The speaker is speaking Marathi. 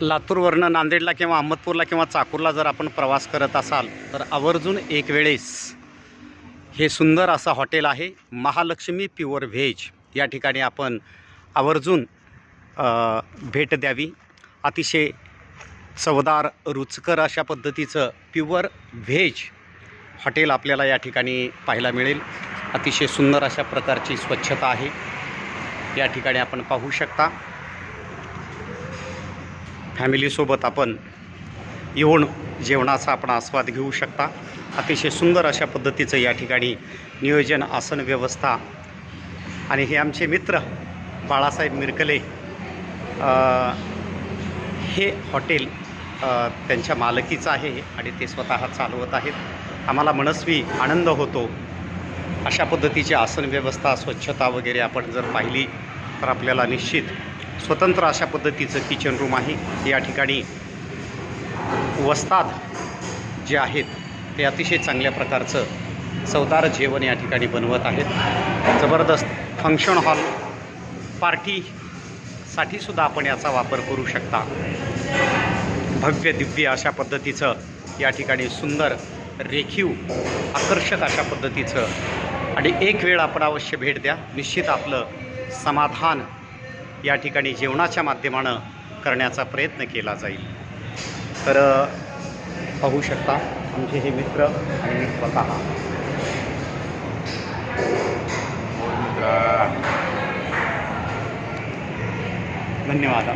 लातूरवरनं नांदेडला किंवा अहमदपूरला किंवा चाकूरला जर आपण प्रवास करत असाल तर आवर्जून एक वेळेस हे सुंदर असं हॉटेल आहे महालक्ष्मी प्युअर व्हेज. या ठिकाणी आपण आवर्जून भेट द्यावी. अतिशय चवदार रुचकर अशा पद्धतीचं प्युअर व्हेज हॉटेल आपल्याला या ठिकाणी पाहायला मिळेल. अतिशय सुंदर अशा प्रकारची स्वच्छता आहे. या ठिकाणी आपण पाहू शकता. फॅमिलीसोबत आपण येऊन जेवणाचा आपण आस्वाद घेऊ शकता. अतिशय सुंदर अशा पद्धतीचं या ठिकाणी नियोजन आसन व्यवस्था. आणि हे आमचे मित्र बाळासाहेब मिरकले हे हॉटेल त्यांच्या मालकीचं आहे आणि ते स्वतः चालवत आहेत. आम्हाला मनस्वी आनंद होतो. अशा पद्धतीची आसन व्यवस्था स्वच्छता वगैरे आपण जर पाहिली तर आपल्याला निश्चित स्वतंत्र अशा पद्धतीचं किचन रूम आहे. या ठिकाणी वस्ताद जे आहेत ते अतिशय चांगल्या प्रकारचं चवदार जेवण या ठिकाणी बनवत आहेत. जबरदस्त फंक्शन हॉल पार्टीसाठी सुद्धा आपण याचा वापर करू शकता. भव्य दिव्य अशा पद्धतीचं या ठिकाणी सुंदर रेखीव आकर्षक अशा पद्धतीचं. आणि एक वेळ आपण अवश्य भेट द्या. निश्चित आपलं समाधान या ठिकाणी जेवणाच्या माध्यमानं करण्याचा प्रयत्न केला जाईल. तर पाहू शकता आमचे हे मित्र आणि मी स्वतः. धन्यवाद.